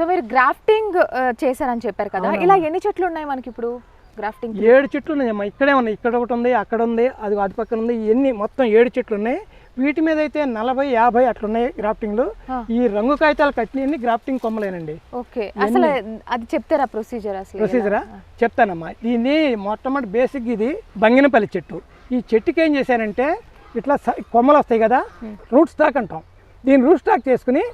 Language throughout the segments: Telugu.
సో మీరు గ్రాఫ్టింగ్ చేశారని చెప్పారు కదా. ఇలా ఎన్ని చెట్లు ఉన్నాయి మనకి ఇప్పుడు గ్రాఫ్టింగ్ ఏడు చెట్లు ఉన్నాయమ్మా ఇక్కడే ఉన్నాయి. ఇక్కడ ఒకటి ఉంది అక్కడ ఉంది అది అటు పక్కన ఉంది. ఇవన్నీ మొత్తం ఏడు చెట్లు ఉన్నాయి. వీటి మీద అయితే నలభై యాభై అట్లున్నాయి గ్రాఫ్టింగ్లు. ఈ రంగు కాగితాలు కట్టినన్ని గ్రాఫ్టింగ్ కొమ్మలేనండి. ఓకే. అసలు అది చెప్తారా ప్రొసీజర్ అసలు? ప్రొసీజరా? చెప్తానమ్మా. దీన్ని మొట్టమొదటి బేసిక్ ఇది బంగినపల్లి చెట్టు. ఈ చెట్టుకి ఏం చేశారంటే ఇట్లా కొమ్మలు వస్తాయి కదా రూట్ స్టాక్ అంటాం. దీన్ని రూట్ స్టాక్ చేసుకుని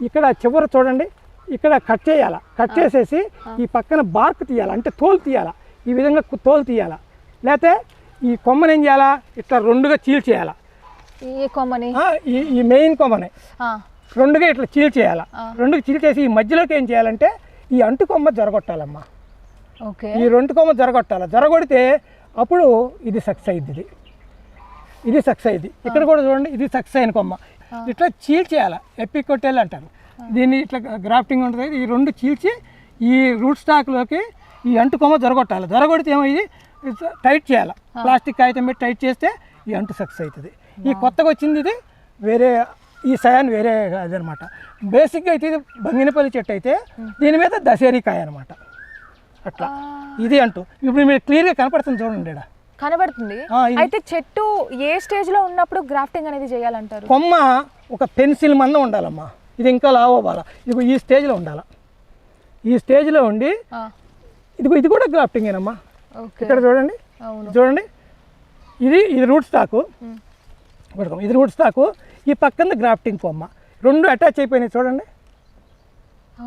ఇక్కడ చివర చూడండి ఇక్కడ కట్ చేయాల? కట్ చేసేసి ఈ పక్కన బార్క్ తీయాలి? అంటే తోలు తీయాల? ఈ విధంగా తోలు తీయాల? లేకపోతే ఈ కొమ్మని ఏం చేయాలా? ఇట్లా రెండుగా చీల్చేయాలా ఈ కొమ్మని? ఈ మెయిన్ కొమ్మని. రెండుగా ఇట్లా చీల్చేయాల రెండుగా చీల్చేసి ఈ మధ్యలోకి ఏం చేయాలంటే ఈ అంటు కొమ్మ జరగొట్టాలమ్మా. ఓకే. ఈ రెండు కొమ్మ జరగొట్టాలి? జరగొడితే అప్పుడు ఇది సక్సెస్ అయింది ఇది ఇది సక్సెస్ అయింది ఇక్కడ కూడా చూడండి ఇది సక్సెస్ అయిన కొమ్మ. ఇట్లా చీల్చేయాలి ఎపికొట్టేలు అంటారు దీన్ని ఇట్లా గ్రాఫ్టింగ్ ఉంటుంది. ఈ రెండు చీల్చి ఈ రూట్ స్టాక్లోకి ఈ అంటు కొమ్మ జరగొట్టాలి. జరగొడితే ఏమైంది టైట్ చేయాలి. ప్లాస్టిక్ కాగితం పెట్టి టైట్ చేస్తే ఈ అంటు సక్సెస్ అవుతుంది. ఈ కొత్తగా వచ్చింది ఇది వేరే ఈ సయాన్ వేరే అదనమాట. బేసిక్గా అయితే ఇది బంగినపల్లి చెట్టు అయితే దీని మీద దశేరీ కాయ అనమాట అట్లా. ఇది అంటూ. ఇప్పుడు మీరు క్లియర్గా కనపడుతుంది చూడండి. కనబడుతుంది. అయితే చెట్టు ఏ స్టేజ్లో ఉన్నప్పుడు గ్రాఫ్టింగ్ అనేది చేయాలంటారు? కొమ్మ ఒక పెన్సిల్ మందం ఉండాలమ్మా. ఇది ఇంకా లావ్ అవ్వాలా? ఇది ఈ స్టేజ్లో ఉండాలి? ఈ స్టేజ్లో ఉండి ఇది ఇది కూడా గ్రాఫ్టింగేనమ్మా ఇక్కడ చూడండి. చూడండి. ఇది ఇది రూట్ స్టాకు. పట్టుకో ఇది రూట్ స్టాకు. ఈ పక్కన గ్రాఫ్టింగ్ కొమ్మ రెండు అటాచ్ అయిపోయినాయి చూడండి.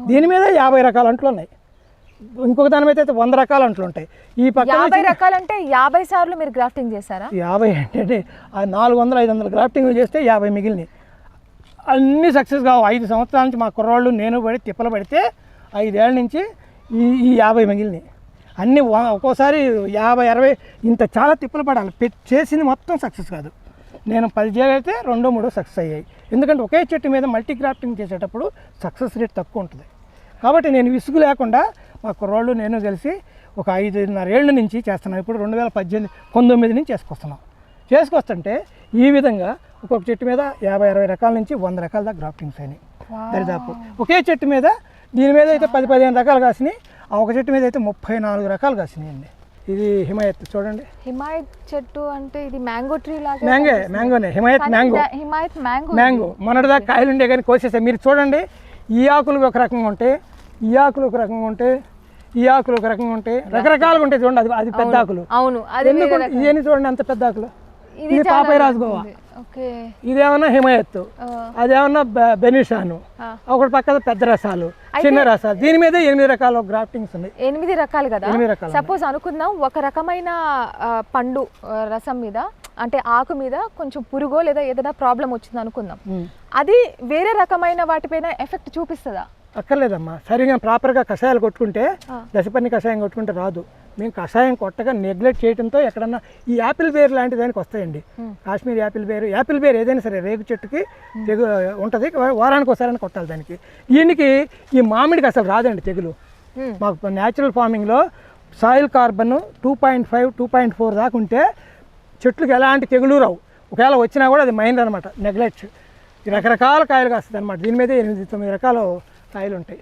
దీని మీద యాభై రకాల అంట్లు ఉన్నాయి. ఇంకొక దాని మీద అయితే వంద రకాల అంట్లు ఉంటాయి. ఈ పక్కన యాభై రకాలంటే యాభై సార్లు మీరు గ్రాఫ్టింగ్ చేశారా? యాభై అంటే నాలుగు వందలు ఐదు వందలు గ్రాఫ్టింగ్ చేస్తే యాభై మిగిలినాయి. అన్నీ సక్సెస్ కావు. ఐదు సంవత్సరాల నుంచి మా కుర్రాళ్ళు నేను పడి తిప్పలు పడితే ఐదేళ్ళ నుంచి ఈ ఈ యాభై మిగిలినాయి అన్నీ ఒక్కోసారి యాభై అరవై ఇంత చాలా తిప్పలు పడాలి. పెట్ చేసింది మొత్తం సక్సెస్ కాదు. నేను పది చేయగలిగితే రెండో మూడో సక్సెస్ అయ్యాయి. ఎందుకంటే ఒకే చెట్టు మీద మల్టీక్రాఫ్టింగ్ చేసేటప్పుడు సక్సెస్ రేట్ తక్కువ ఉంటుంది. కాబట్టి నేను విసుగు లేకుండా మా కుర్రాళ్ళు నేను కలిసి ఒక ఐదున్నర ఏళ్ళ నుంచి చేస్తున్నాం. ఇప్పుడు రెండు వేల పద్దెనిమిది పంతొమ్మిది నుంచి చేసుకొస్తున్నాం. చేసుకొస్తుంటే ఈ విధంగా ఒక్కొక్క చెట్టు మీద యాభై అరవై రకాల నుంచి వంద రకాల దాకా గ్రాఫ్టింగ్స్ అయినాయి. దరిదాపు. ఒకే చెట్టు మీద దీని మీద అయితే పది పదిహేను రకాలు కాసినాయి. ఆ ఒక చెట్టు మీద అయితే ముప్పై నాలుగు రకాలు కాసినాయండి ఇది హిమాయత్ చూడండి. హిమాయత్ చెట్టు అంటే ఇది మ్యాంగో ట్రీ లాగా మ్యాంగే మ్యాంగోనే Himayat mango. Himayat mango mango. మొన్నటిదాకా కాయలు ఉండే కానీ కోసేసాయి మీరు చూడండి ఈ ఆకులు ఒక రకంగా ఉంటాయి ఈ ఆకులు ఒక రకంగా ఉంటాయి ఈ ఆకులు ఒక రకంగా ఉంటాయి రకరకాలుగా ఉంటాయి చూడండి. అది అది పెద్ద ఆకులు. అవును. అది ఎందుకు ఇవన్నీ చూడండి అంత పెద్ద ఆకులు. ఇది రాజగోవా ఓకే. ఇదేమన్నా హిమాయత్. అదేమన్నా బెనిషాను. ఒకటి పక్కన పెద్ద రసాలు చిన్న రసాలు. దీని మీద ఎనిమిది రకాల గ్రాఫ్టింగ్స్ ఉన్నాయి. ఎనిమిది రకాలు కదా? సపోజ్ అనుకుందాం ఒక రకమైన పండు రసం మీద అంటే ఆకు మీద కొంచెం పురుగో లేదా ఏదైనా ప్రాబ్లం వచ్చింది అనుకుందాం. అది వేరే రకమైన వాటిపైన ఎఫెక్ట్ చూపిస్తుందా? అక్కర్లేదమ్మా. సరిగా ప్రాపర్గా కషాయాలు కొట్టుకుంటే. దశపన్ని కషాయం కొట్టుకుంటే రాదు. మేము కషాయం కొట్టగా నెగ్లెక్ట్ చేయడంతో ఎక్కడన్నా ఈ యాపిల్ బేర్ లాంటి దానికి వస్తాయండి. Kashmir apple bear apple bear ఏదైనా సరే రేగు చెట్టుకి తెగు ఉంటుంది. వారానికి ఒకసారి కొట్టాలి దానికి. దీనికి ఈ మామిడికి అసలు రాదండి తెగులు. మాకు natural ఫార్మింగ్లో soil carbon two point five two point four దాకా ఉంటే చెట్లకు ఎలాంటి తెగులు రావు. ఒకవేళ వచ్చినా కూడా అది మైండ్ అనమాట నెగ్లెక్ట్ రకరకాల కాయలు కాస్తుంది అనమాట దీని మీద ఎనిమిది తొమ్మిది రకాల స్థాయిలు ఉంటాయి